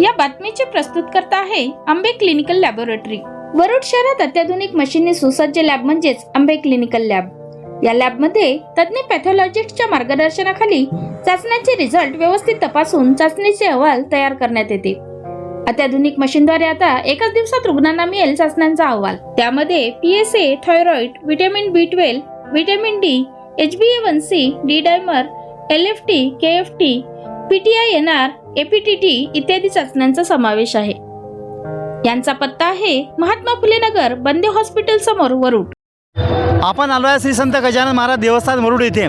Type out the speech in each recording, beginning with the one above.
या बातमीचे प्रस्तुत करता आहे आंबे क्लिनिकल लॅबोरेटरी. वरुड शहरात अत्याधुनिक मशीनने सुसज्ज लॅब म्हणजेच आंबे क्लिनिकल लॅब. या लॅबमध्ये तज्ज्ञ पॅथॉलॉजिस्टच्या मार्गदर्शनाखाली चाचण्यांचे रिझल्ट व्यवस्थित तपासून चाचणीचे अहवाल तयार करण्यात येते. अत्याधुनिक मशीनद्वारे आता एकाच दिवसात रुग्णांना मिळेल चाचण्यांचा अहवाल. त्यामध्ये PSA thyroid vitamin B twelve vitamin D H B A one C D dimer L F T K F T PTI N R APTT इत्यादी चाचण्यांचा समावेश आहे. यांचा पत्ता आहे महात्मा फुले नगर बंदे हॉस्पिटल समोर वरुड. आपण आलो आहे श्री संत गजानन महाराज देवस्थान वरुड येथे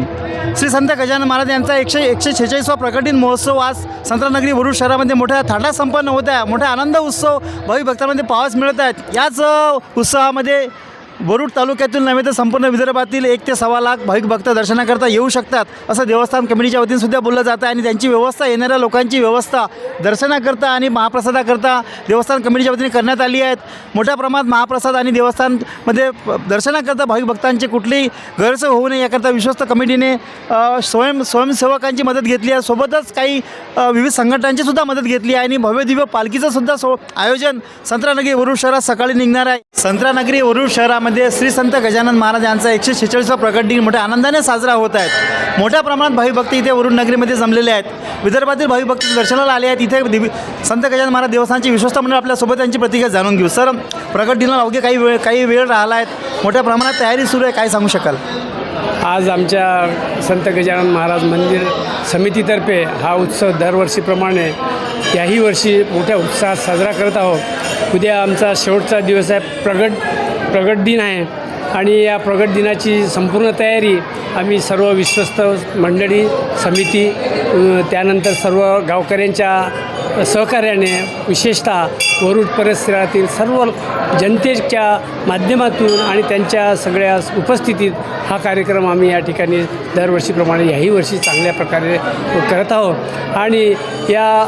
श्री संत गजानन महाराज यांचा एकशे एकशे छेचाळीसवा प्रकटीन महोत्सव आज संतनगरी वरुड शहरामध्ये मोठ्या थाटा संपन्न होत आहे. मोठा आनंद उत्सव भावी भक्तांमध्ये पाहावयास मिळत आहेत. याच उत्सवामध्ये वरुड तालुक्यातील नव्हे तर संपूर्ण विदर्भातील एक ते सव्वा लाख भाविक भक्त दर्शनाकरता येऊ शकतात असं देवस्थान कमिटीच्या वतीने सुद्धा बोललं जातं आणि त्यांची व्यवस्था येणाऱ्या लोकांची व्यवस्था दर्शनाकरता आणि महाप्रसादाकरता देवस्थान कमिटीच्या वतीने करण्यात आली आहेत. मोठ्या प्रमाणात महाप्रसाद आणि देवस्थानमध्ये दर्शनाकरता भाविक भक्तांची कुठलीही गैरसोय होऊ नये याकरता विश्वस्त कमिटीने स्वयं स्वयंसेवकांची मदत घेतली आहे. सोबतच काही विविध संघटनांची सुद्धा मदत घेतली आहे आणि भव्य दिव्य पालखीचं सुद्धा सो आयोजन संत्रानगरी वरुड शहरात सकाळी निघणार आहे. संत्रानगरी वरुड शहरामध्ये श्री संत गजानन महाराज यांचा एकशे शेहेचाळीसवा प्रकट दिन मोठ्या आनंदाने साजरा होत आहेत. मोठ्या प्रमाणात भाविक इथे वरुण नगरीमध्ये जमलेले आहेत. विदर्भातील भाविक दर्शनाला आले आहेत. इथे दिवी संत गजानन महाराज देवस्थानची विश्वस्त मंडळ आपल्यासोबत त्यांची प्रतिक्रिया जाणून घेऊ. सर प्रकट दिनाला अवघे काही वेळ काही वेळ राहिला आहेत मोठ्या प्रमाणात तयारी सुरू आहे. काय सांगू शकाल? आज आमच्या संत गजानन महाराज मंदिर समितीतर्फे हा उत्सव दरवर्षीप्रमाणे याही वर्षी मोठ्या उत्साहात साजरा करत आहोत. उद्या आमचा शेवटचा दिवस आहे. प्रगट प्रगट दिन आहे आणि या प्रगट दिनाची संपूर्ण तयारी आम्ही सर्व विश्वस्त मंडळी समिती त्यानंतर सर्व गावकऱ्यांच्या सहकार्याने विशेषतः वरुड परिसरातील सर्व जनतेच्या माध्यमातून आणि त्यांच्या सगळ्या उपस्थितीत हा कार्यक्रम आम्ही या ठिकाणी दरवर्षीप्रमाणे याही वर्षी चांगल्या प्रकारे करत आहोत. आणि या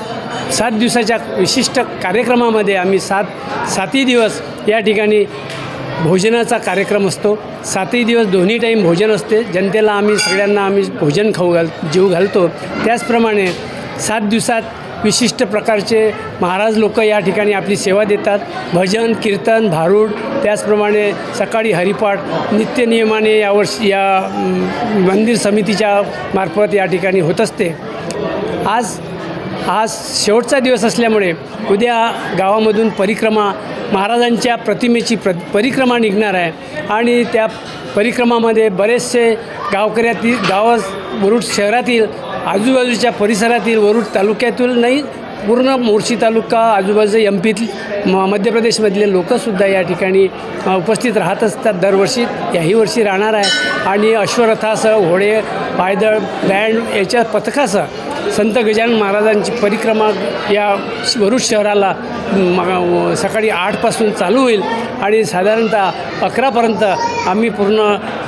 सात दिवसाच्या विशिष्ट कार्यक्रमामध्ये आम्ही सात सातही दिवस या ठिकाणी भोजनाचा कार्यक्रम असतो. सातही दिवस दोन्ही टाईम भोजन असते. जनतेला आम्ही सगळ्यांना आम्ही भोजन खाऊ घाल जीव घालतो. त्याचप्रमाणे सात दिवसात विशिष्ट प्रकारचे महाराज लोक या ठिकाणी आपली सेवा देतात. भजन कीर्तन भारूड त्याचप्रमाणे सकाळी हरिपाठ नित्यनियमाने यावर्षी या मंदिर समितीच्या मार्फत या ठिकाणी होत असते. आज आज शेवटचा दिवस असल्यामुळे उद्या गावामधून परिक्रमा महाराजांच्या प्रतिमेची प्र परिक्रमा निघणार आहे. आणि त्या परिक्रमामध्ये बरेचसे गावकऱ्यातील गाव वरुड शहरातील आजूबाजूच्या परिसरातील वरुड तालुक्यातील नाही पूर्ण मोर्शी तालुका आजूबाजूच्या एम पीत म मध्य प्रदेशमधले लोकंसुद्धा या ठिकाणी उपस्थित राहत असतात. दरवर्षी याही वर्षी राहणार आहे. आणि अश्वरथासह घोडे पायदळ बँड याच्या पथकासह संत गजानन महाराजांची परिक्रमा या वरुड शहराला सकाळी आठपासून चालू होईल. आणि साधारणतः अकरापर्यंत आम्ही पूर्ण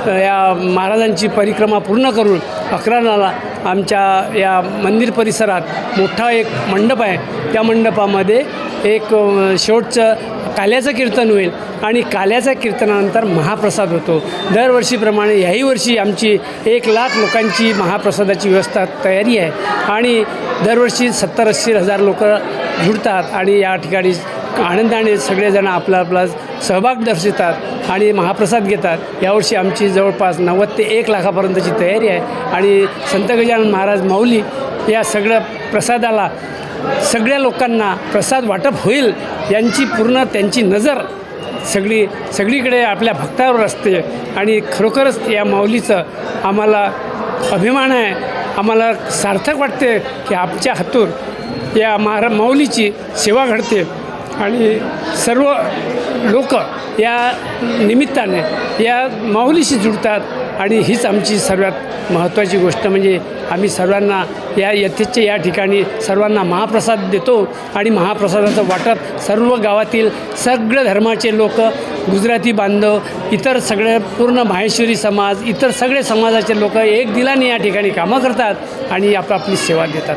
या महाराजांची परिक्रमा पूर्ण करून अकराला आमच्या या मंदिर परिसरात मोठा एक मंडप आहे. त्या मंडपामध्ये एक शेवटचं काल्याचं कीर्तन होईल आणि काल्याच्या कीर्तनानंतर महाप्रसाद होतो. दरवर्षीप्रमाणे याही वर्षी आमची एक लाख लोकांची महाप्रसादाची व्यवस्था तयारी आहे. आणि दरवर्षी सत्तर ऐंशी हजार लोक जुडतात आणि या ठिकाणी आनंदाने सगळेजण आपला आपला सहभाग दर्शवतात आणि महाप्रसाद घेतात. यावर्षी आमची जवळपास नव्वद ते एक लाखापर्यंतची तयारी आहे. आणि संत गजानन महाराज माऊली या सगळ्या प्रसादाला सगळ्या लोकांना प्रसाद वाटप होईल यांची पूर्ण त्यांची नजर सगळी सगळीकडे आपल्या भक्तावर असते. आणि खरोखरच या माऊलीचं आम्हाला अभिमान आहे. आम्हाला सार्थक वाटते की आमच्या हातून या महारा माऊलीची सेवा घडते. आणि सर्व लोक या निमित्ताने या माऊलीशी जुळतात आणि हीच आमची सर्वात महत्त्वाची गोष्ट म्हणजे आम्ही सर्वांना या यथेचे या ठिकाणी सर्वांना महाप्रसाद देतो आणि महाप्रसादाचं वाटप सर्व गावातील सगळ्या धर्माचे लोक गुजराती बांधव इतर सगळे पूर्ण माहेश्वरी समाज इतर सगळे समाजाचे लोक एक दिलाने या ठिकाणी कामं करतात आणि आपापली सेवा देतात.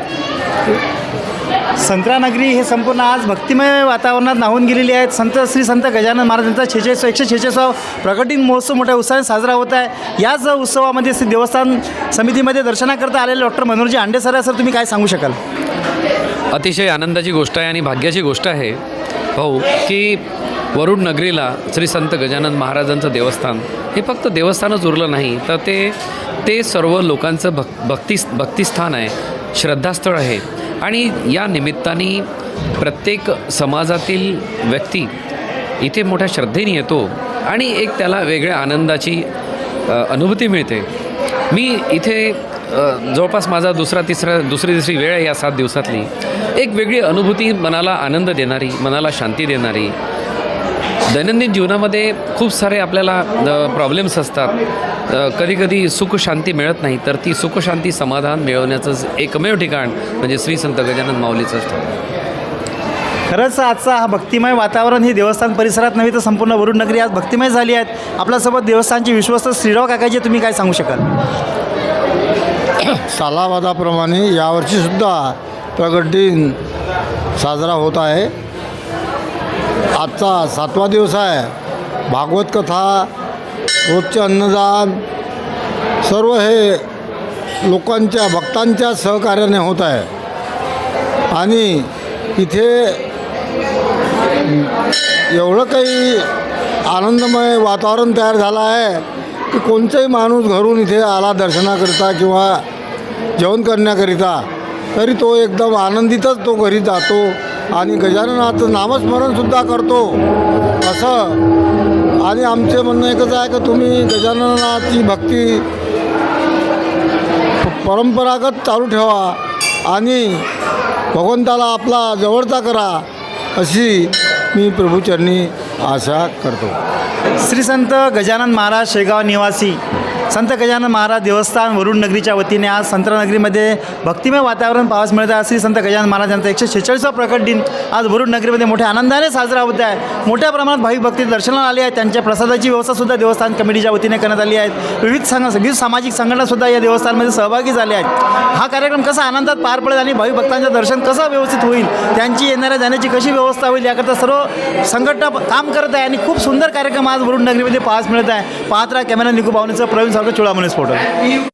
संत्रानगरी हे संपूर्ण आज भक्तिमय वातावरणात नाहून गेलेली आहेत. संत श्री संत गजानन महाराजांचा छेचाळीस एकशे छेचाळीसावा प्रकटीन महोत्सव मोठ्या उत्साहाने साजरा होत आहे. याच उत्सवामध्ये श्री देवस्थान समितीमध्ये दर्शनाकरता आलेले डॉक्टर मनोहरजी आंडे सर सर तुम्ही काय सांगू शकाल? अतिशय आनंदाची गोष्ट आहे आणि भाग्याची गोष्ट आहे. भाऊ की वरुड नगरीला श्री संत गजानन महाराजांचं देवस्थान हे फक्त देवस्थानच उरलं नाही तर ते ते सर्व लोकांचं भक् भक्ती भक्तिस्थान आहे. श्रद्धास्थळ आहे. आणि या निमित्ताने प्रत्येक समाजातील व्यक्ती इथे मोठ्या श्रद्धेने येतो आणि एक त्याला वेगळ्या आनंदाची अनुभूती मिळते. मी इथे जवळपास माझा दुसरा तिसरा दुसरी तिसरी वेळ आहे या सात दिवसातली. एक वेगळी अनुभूती मनाला आनंद देणारी मनाला शांती देणारी. दैनंदिन जीवनामध्ये खूप सारे आपल्याला प्रॉब्लेम्स असतात. कधीकधी सुख शांती मिळत नाही तर ती सुख शांती समाधान मिळवण्याचं एकमेव ठिकाण म्हणजे श्री संत गजानन माऊलीचं ठिकाण खरंच आजचा हा भक्तिमय वातावरण ही देवस्थान परिसरात नव्हे तर संपूर्ण वरुड नगरी आज भक्तिमय झाली आहेत. आपल्यासोबत देवस्थानचे विश्वस्त श्रीराव काकाजी तुम्ही काय सांगू शकाल? सालावादाप्रमाणे यावर्षीसुद्धा प्रगट दिन साजरा होत आहे. आजचा सातवा दिवस आहे. भागवत कथा रोजचे अन्नदान सर्व हे लोकांच्या भक्तांच्या सहकार्याने होत आहे. आणि इथे एवढं काही आनंदमय वातावरण तयार झालं आहे की कोणताही माणूस घरून इथे आला दर्शनाकरिता किंवा जेवण करण्याकरिता तरी तो एकदम आनंदितच तो घरी जातो आणि गजाननाचं नामस्मरणसुद्धा करतो. असं आणि आमचे म्हणणं एकच आहे का तुम्ही गजाननाची भक्ती परंपरागत चालू ठेवा आणि भगवंताला आपला जवळचा करा अशी मी प्रभूचरणी आशा करतो. श्री संत गजानन महाराज शेगाव निवासी संत गजानन महाराज देवस्थान वरुण नगरीच्या वतीने आज संतनगरीमध्ये भक्तिमय वातावरण पाहास मिळत आहे. श्री संत गजानन महाराज यांचा एकशे शेहेचाळीसवा प्रकट दिन आज वरुण नगरीमध्ये मोठ्या आनंदाने साजरा होत आहे. मोठ्या प्रमाणात भाविक भक्ती दर्शनाला आले आहेत. त्यांच्या प्रसादाची व्यवस्थासुद्धा देवस्थान कमिटीच्या वतीने करण्यात आली आहे. विविध संघ विविध सामाजिक संघटनासुद्धा या देवस्थानमध्ये सहभागी झाले आहेत. हा कार्यक्रम कसा आनंदात पार पडेल आणि भाविक भक्तांचं दर्शन कसं व्यवस्थित होईल? त्यांची येणाऱ्या जाण्याची कशी व्यवस्था होईल? याकरता सर्व संघटना काम करत आहे आणि खूप सुंदर कार्यक्रम आज वरुण नगरीमध्ये पाहास मिळत आहे. पाहत राहा कॅमेरा निकू पाहुण्याचं प्रवीण सावकर चुळामणी स्फोटक